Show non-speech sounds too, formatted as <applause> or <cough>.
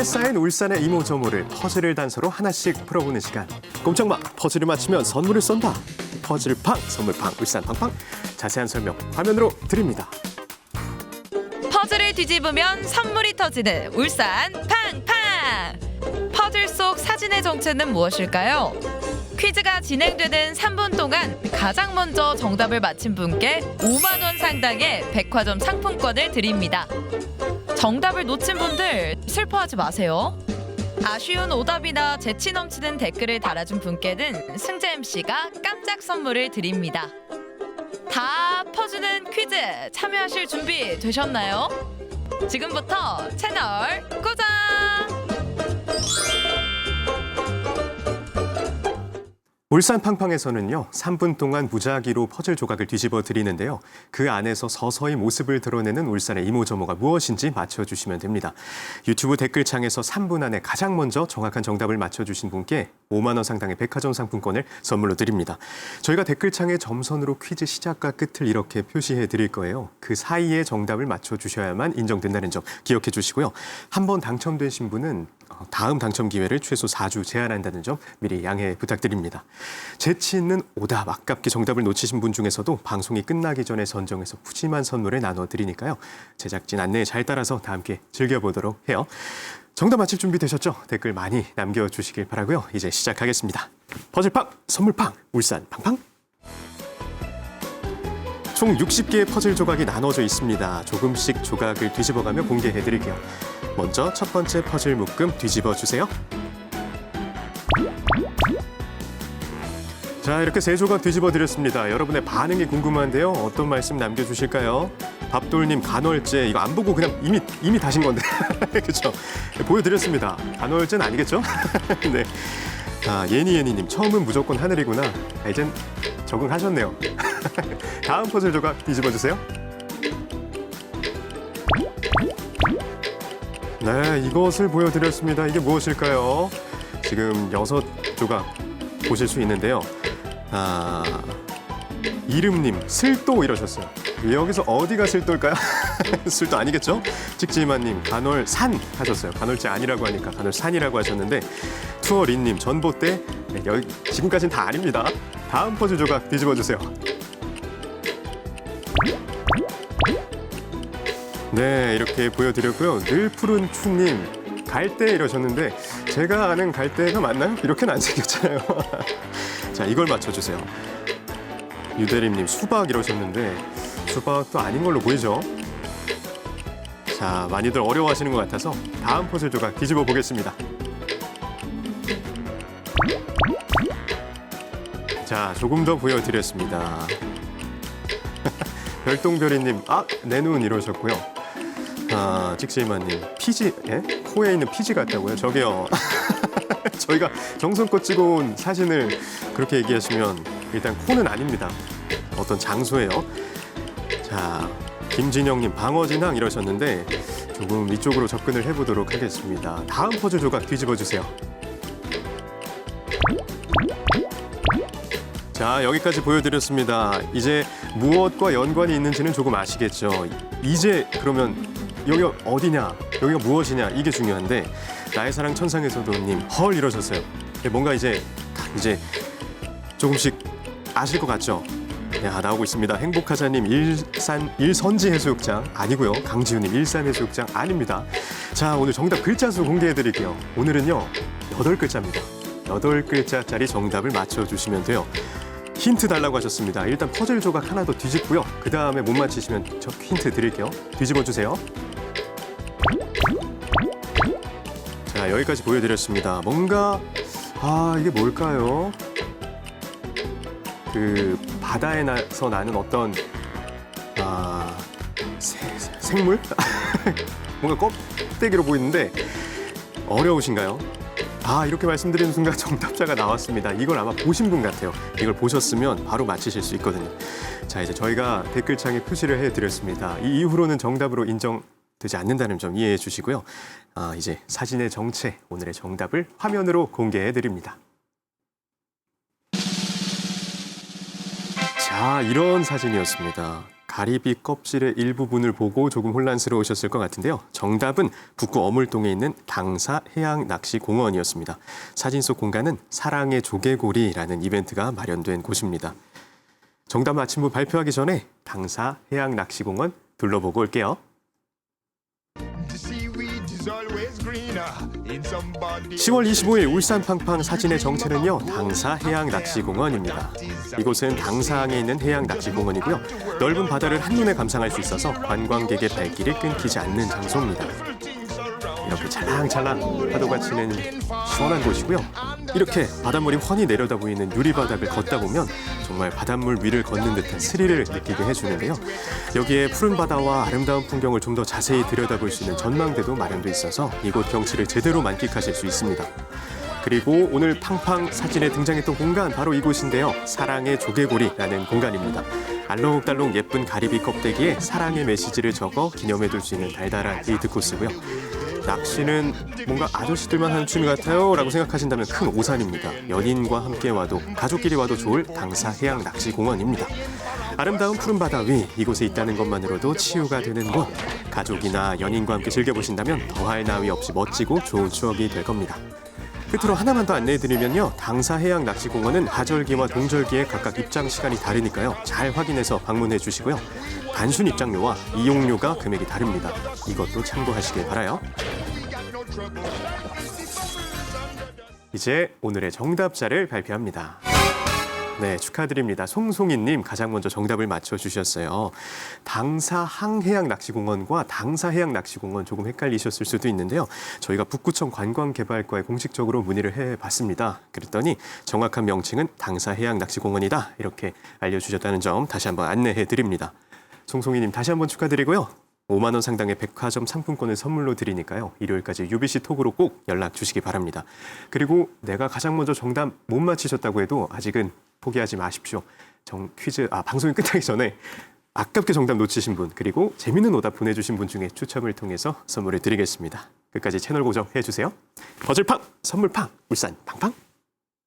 퍼즐에 쌓인 울산의 이모 저모를 퍼즐을 단서로 하나씩 풀어보는 시간. 꼼짝마 퍼즐을 맞추면 선물을 쏜다. 퍼즐팡 선물팡 울산 팡팡 자세한 설명 화면으로 드립니다. 퍼즐을 뒤집으면 선물이 터지는 울산 팡팡! 퍼즐 속 사진의 정체는 무엇일까요? 퀴즈가 진행되는 3분 동안 가장 먼저 정답을 맞힌 분께 5만 원 상당의 백화점 상품권을 드립니다. 정답을 놓친 분들 슬퍼하지 마세요. 아쉬운 오답이나 재치 넘치는 댓글을 달아준 분께는 승재 MC가 깜짝 선물을 드립니다. 다 퍼주는 퀴즈 참여하실 준비 되셨나요? 지금부터 채널 고정! 울산 팡팡에서는요, 3분 동안 무작위로 퍼즐 조각을 뒤집어 드리는데요. 그 안에서 서서히 모습을 드러내는 울산의 이모저모가 무엇인지 맞춰주시면 됩니다. 유튜브 댓글창에서 3분 안에 가장 먼저 정확한 정답을 맞춰주신 분께 5만 원 상당의 백화점 상품권을 선물로 드립니다. 저희가 댓글창에 점선으로 퀴즈 시작과 끝을 이렇게 표시해 드릴 거예요. 그 사이에 정답을 맞춰주셔야만 인정된다는 점 기억해 주시고요. 한 번 당첨되신 분은 어, 다음 당첨 기회를 최소 4주 제한한다는 점 미리 양해 부탁드립니다. 재치 있는 오답 아깝게 정답을 놓치신 분 중에서도 방송이 끝나기 전에 선정해서 푸짐한 선물을 나눠 드리니까요. 제작진 안내에 잘 따라서 다 함께 즐겨보도록 해요. 정답 맞힐 준비 되셨죠? 댓글 많이 남겨주시길 바라고요. 이제 시작하겠습니다. 퍼즐팡, 선물팡, 울산 팡팡. 총 60개의 퍼즐 조각이 나눠져 있습니다. 조금씩 조각을 뒤집어가며 공개해 드릴게요. 먼저 첫 번째 퍼즐 묶음 뒤집어 주세요. 자, 이렇게 세 조각 뒤집어 드렸습니다. 여러분의 반응이 궁금한데요. 어떤 말씀 남겨 주실까요? 밥돌님 간월제 이거 안 보고 그냥 이미 이미 다신 건데. <laughs> 그렇죠? 보여 드렸습니다. 간월제는 아니겠죠? <laughs> 네. 아, 예니 예니님 처음은 무조건 하늘이구나. 아, 이젠 적응하셨네요. <laughs> 다음 퍼즐 조각 뒤집어 주세요. 네, 이것을 보여드렸습니다. 이게 무엇일까요? 지금 여섯 조각 보실 수 있는데요. 아, 이름님 슬도 이러셨어요. 여기서 어디가 슬도일까요? <laughs> 슬도 아니겠죠? 찍지마님 간월 산 하셨어요. 간월제 아니라고 하니까 간월 산이라고 하셨는데 투어린님 전봇대 네, 지금까지는 다 아닙니다. 다음 퍼즐 조각 뒤집어 주세요. 네, 이렇게 보여드렸고요. 늘 푸른 추님 갈대 이러셨는데 제가 아는 갈대가 맞나요? 이렇게는 안 생겼잖아요. <laughs> 자, 이걸 맞춰주세요. 유대림님 수박 이러셨는데 수박도 아닌 걸로 보이죠? 자, 많이들 어려워하시는 것 같아서 다음 퍼즐 조각 뒤집어 보겠습니다. 자, 조금 더 보여드렸습니다. <laughs> 별똥별이님, 아, 내 눈 이러셨고요. 아, 찍지마님, 피지, 예? 코에 있는 피지 같다고요? 저기요. <laughs> 저희가 정성껏 찍어온 사진을 그렇게 얘기하시면 일단 코는 아닙니다. 어떤 장소예요. 자, 김진영님, 방어진항 이러셨는데 조금 이쪽으로 접근을 해보도록 하겠습니다. 다음 퍼즐 조각 뒤집어 주세요. 자, 여기까지 보여드렸습니다. 이제 무엇과 연관이 있는지는 조금 아시겠죠? 이제 그러면 여기가 어디냐, 여기가 무엇이냐 이게 중요한데 나의 사랑 천상에서도님 헐 이러셨어요. 뭔가 이제 이제 조금씩 아실 것 같죠? 야 나오고 있습니다. 행복하자님 일산 일선지 해수욕장 아니고요. 강지훈님 일산 해수욕장 아닙니다. 자 오늘 정답 글자 수 공개해드릴게요. 오늘은요 여덟 글자입니다. 여덟 글자짜리 정답을 맞춰주시면 돼요. 힌트 달라고 하셨습니다. 일단 퍼즐 조각 하나 더 뒤집고요. 그 다음에 못 맞히시면 저 힌트 드릴게요. 뒤집어 주세요. 자 여기까지 보여드렸습니다. 뭔가 아 이게 뭘까요? 그 바다에서 나는 어떤 아 새- 생물? <laughs> 뭔가 껍데기로 보이는데 어려우신가요? 아 이렇게 말씀드리는 순간 <laughs> 정답자가 나왔습니다. 이걸 아마 보신 분 같아요. 이걸 보셨으면 바로 맞히실 수 있거든요. 자 이제 저희가 댓글창에 표시를 해드렸습니다. 이 이후로는 정답으로 인정 되지 않는다는 점 이해해 주시고요. 아 이제 사진의 정체 오늘의 정답을 화면으로 공개해 드립니다. 자 이런 사진이었습니다. 가리비 껍질의 일부분을 보고 조금 혼란스러우셨을 것 같은데요. 정답은 북구 어물동에 있는 당사 해양 낚시 공원이었습니다. 사진 속 공간은 사랑의 조개구리라는 이벤트가 마련된 곳입니다. 정답 분 발표하기 전에 당사 해양 낚시 공원 둘러보고 올게요. 10월 25일 울산 팡팡 사진의 정체는요 당사 해양 낚시공원입니다. 이곳은 당사항에 있는 해양 낚시공원이고요. 넓은 바다를 한눈에 감상할 수 있어서 관광객의 발길이 끊기지 않는 장소입니다. 이렇게 찰랑찰랑 파도가 치는 시원한 곳이고요. 이렇게 바닷물이 훤히 내려다 보이는 유리바닥을 걷다 보면 정말 바닷물 위를 걷는 듯한 스릴을 느끼게 해주는데요. 여기에 푸른 바다와 아름다운 풍경을 좀 더 자세히 들여다볼 수 있는 전망대도 마련돼 있어서 이곳 경치를 제대로 만끽하실 수 있습니다. 그리고 오늘 팡팡 사진에 등장했던 공간 바로 이곳인데요. 사랑의 조개구리라는 공간입니다. 알록달록 예쁜 가리비 껍데기에 사랑의 메시지를 적어 기념해 둘 수 있는 달달한 데이트 코스고요. 낚시는 뭔가 아저씨들만 하는 취미 같아요 라고 생각하신다면 큰 오산입니다. 연인과 함께 와도 가족끼리 와도 좋을 당사 해양 낚시 공원입니다. 아름다운 푸른 바다 위 이곳에 있다는 것만으로도 치유가 되는 곳. 가족이나 연인과 함께 즐겨보신다면 더할 나위 없이 멋지고 좋은 추억이 될 겁니다. 끝으로 하나만 더 안내해드리면요. 당사 해양 낚시공원은 하절기와 동절기에 각각 입장 시간이 다르니까요. 잘 확인해서 방문해 주시고요. 단순 입장료와 이용료가 금액이 다릅니다. 이것도 참고하시길 바라요. 이제 오늘의 정답자를 발표합니다. 네, 축하드립니다. 송송이님 가장 먼저 정답을 맞춰주셨어요. 당사 항해양 낚시공원과 당사 해양 낚시공원 조금 헷갈리셨을 수도 있는데요. 저희가 북구청 관광개발과에 공식적으로 문의를 해봤습니다. 그랬더니 정확한 명칭은 당사 해양 낚시공원이다 이렇게 알려주셨다는 점 다시 한번 안내해드립니다. 송송이님 다시 한번 축하드리고요. 5만 원 상당의 백화점 상품권을 선물로 드리니까요. 일요일까지 UBC 톡으로 꼭 연락 주시기 바랍니다. 그리고 내가 가장 먼저 정답 못 맞히셨다고 해도 아직은 포기하지 마십시오. 정 퀴즈 아 방송이 끝나기 전에 아깝게 정답 놓치신 분 그리고 재밌는 오답 보내주신 분 중에 추첨을 통해서 선물을 드리겠습니다. 끝까지 채널 고정해 주세요. 버즐팡 선물팡 울산 팡팡.